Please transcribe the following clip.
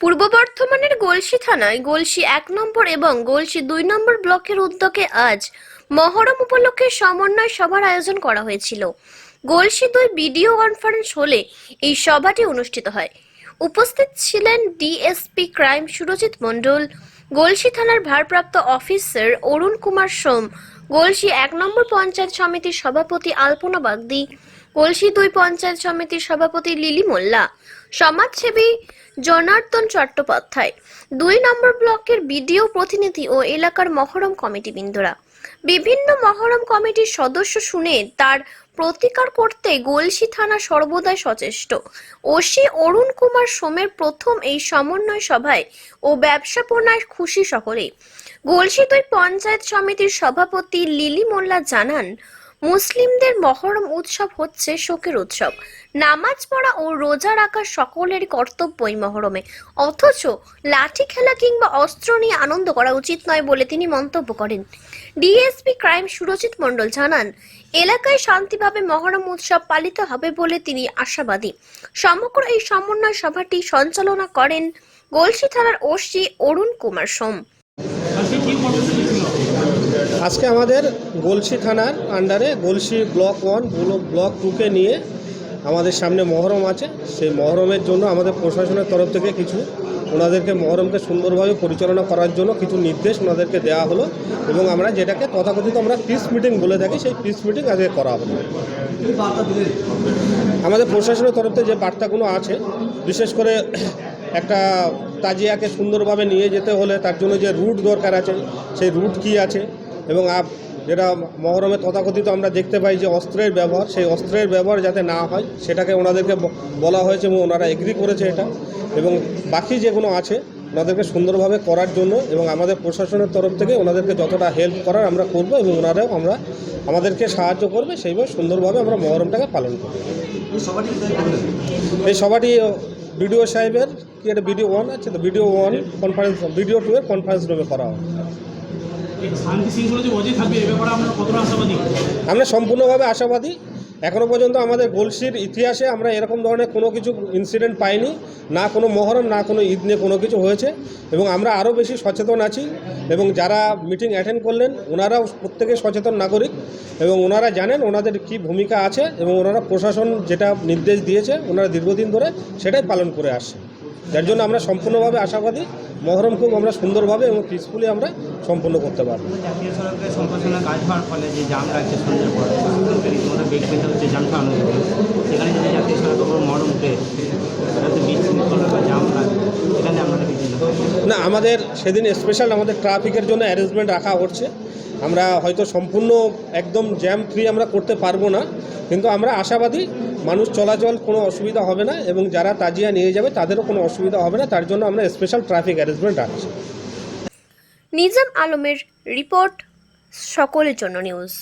পূর্ব বর্ধমানের গলসি থানায় গলসি এক নম্বর এবং গলসি দুই নম্বর ব্লকের উদ্যোগে আজ মহরম উপলক্ষে সমন্বয় সভার আয়োজন করা হয়েছিল। গলসি দুই ভিডিও কনফারেন্স হলে এই সভাটি অনুষ্ঠিত হয়। উপস্থিত ছিলেন ডিএসপি ক্রাইম সুরজিৎ মণ্ডল, গলসি থানার ভারপ্রাপ্ত অফিসার অরুণ কুমার সোম, গলসি এক নম্বর পঞ্চায়েত সমিতির সভাপতি আলপনা বাগদি গলসি দুই পঞ্চায়েত সমিতির সভাপতি লিলি মোল্লা, সমাজসেবী জনার্দন চট্টোপাধ্যায়, দুই নম্বর ব্লকের বিডিও প্রতিনিধি ও এলাকার মহরম কমিটি বৃন্দরা। বিভিন্ন মহরম কমিটির সদস্য শুনে তার প্রতিকার করতে গলসি থানা সর্বদাই সচেষ্ট। ওসি অরুণ কুমার সোমের প্রথম এই সমন্বয় সভায় ও ব্যবসাপনায় খুশি সকলে গলসি দুই পঞ্চায়েত সমিতির সভাপতি লিলি মোল্লা জানান মুসলিমদের মহরম উৎসব হচ্ছে শোকের উৎসব। নামাজ পড়া ও রোজা রাখা সকলের কর্তব্যই মহরমে। অথচ লাঠি খেলা কিংবা অস্ত্র নিয়ে আনন্দ করা উচিত নয় বলে তিনি মন্তব্য করেন। ডিএসপি ক্রাইম সুরজিৎ মণ্ডল জানান, এলাকায় শান্তিভাবে মহরম উৎসব পালিত হবে বলে তিনি আশাবাদী। সমগ্র এই সমন্বয় সভাটি সঞ্চালনা করেন গলসি থানার ওসি অরুণ কুমার সোম। আজকে আমাদের গলসি থানার আন্ডারে গলসি ব্লক ওয়ান ব্লক টুকে নিয়ে আমাদের সামনে মহরম আছে। সেই মহরমের জন্য আমাদের প্রশাসনের তরফ থেকে কিছু ওনাদেরকে মহরমকে সুন্দরভাবে পরিচালনা করার জন্য কিছু নির্দেশ ওনাদেরকে দেওয়া হলো এবং আমরা যেটাকে তথাকথিত আমরা পিস মিটিং বলে থাকি, সেই পিস মিটিং আজকে করা হলো আমাদের প্রশাসনের তরফ থেকে যে বার্তাগুলো আছে, বিশেষ করে একটা তাজিয়াকে সুন্দরভাবে নিয়ে যেতে হলে তার জন্য যে রুট দরকার আছে, সেই রুট কি আছে এবং আপ, যেটা মহরমে তথাকথিত আমরা দেখতে পাই যে অস্ত্রের ব্যবহার, সেই অস্ত্রের ব্যবহার যাতে না হয়, সেটাকে ওনাদেরকে বলা হয়েছে এবং ওনারা এগ্রি করেছে এটা। এবং বাকি যেগুলো আছে, ওনাদেরকে সুন্দরভাবে করার জন্য এবং আমাদের প্রশাসনের তরফ থেকে ওনাদেরকে যতটা হেল্প করার আমরা করব এবং ওনারাও আমরা, আমাদেরকে সাহায্য করবে সেইভাবে সুন্দরভাবে আমরা মহরমটাকে পালন করব। এই সভাটি বিডিও সাহেবের, কি একটা ভিডিও ওয়ান আছে তো? Video one conference video two এর কনফারেন্স রুমে করা হয়। আমরা সম্পূর্ণভাবে আশাবাদী। এখনও পর্যন্ত আমাদের গোলসির ইতিহাসে আমরা এরকম ধরনের কোনো কিছু ইনসিডেন্ট পাইনি। না কোনো মহরম, না কোনো ঈদ নিয়ে কোনো কিছু হয়েছে। এবং আমরা আরও বেশি সচেতন আছি এবং যারা মিটিং অ্যাটেন্ড করলেন, ওনারাও প্রত্যেকে সচেতন নাগরিক এবং ওনারা জানেন ওনাদের কি ভূমিকা আছে এবং ওনারা প্রশাসন যেটা নির্দেশ দিয়েছে, ওনারা দীর্ঘদিন ধরে সেটাই পালন করে আসছে। যার জন্য আমরা সম্পূর্ণভাবে আশাবাদী। মহরম খুব আমরা সুন্দরভাবে এবং পিসফুলি আমরা সম্পন্ন করতে পারব। জাতীয় সড়কের সম্প্রসারণের কাজ হওয়ার ফলে যে জাম রাখছে সন্ধ্যের পরে রীতিমতো বেগ পেতে হচ্ছে সেখানে যদি জাতীয় সড়কের মরণ উঠে সেটাতে বিশৃঙ্খলা বা জাম লাগে এখানে আপনারা কি চিন্তা করেন? না আমাদের সেদিন স্পেশাল আমাদের ট্রাফিকের জন্য অ্যারেঞ্জমেন্ট রাখা হচ্ছে। আমরা হয়তো সম্পূর্ণ একদম জ্যাম ফ্রি আমরা করতে পারব না। কিন্তু আমরা আশাবাদী মানুষ চলাচল কোনো অসুবিধা হবে না এবং যারা তাজিয়া নিয়ে যাবে তাদেরও কোনো অসুবিধা হবে না। তার জন্য আমরা স্পেশাল ট্রাফিক অ্যারেঞ্জমেন্ট রাখছি। নিজাম আলমের রিপোর্ট, সকলের জন্য নিউজ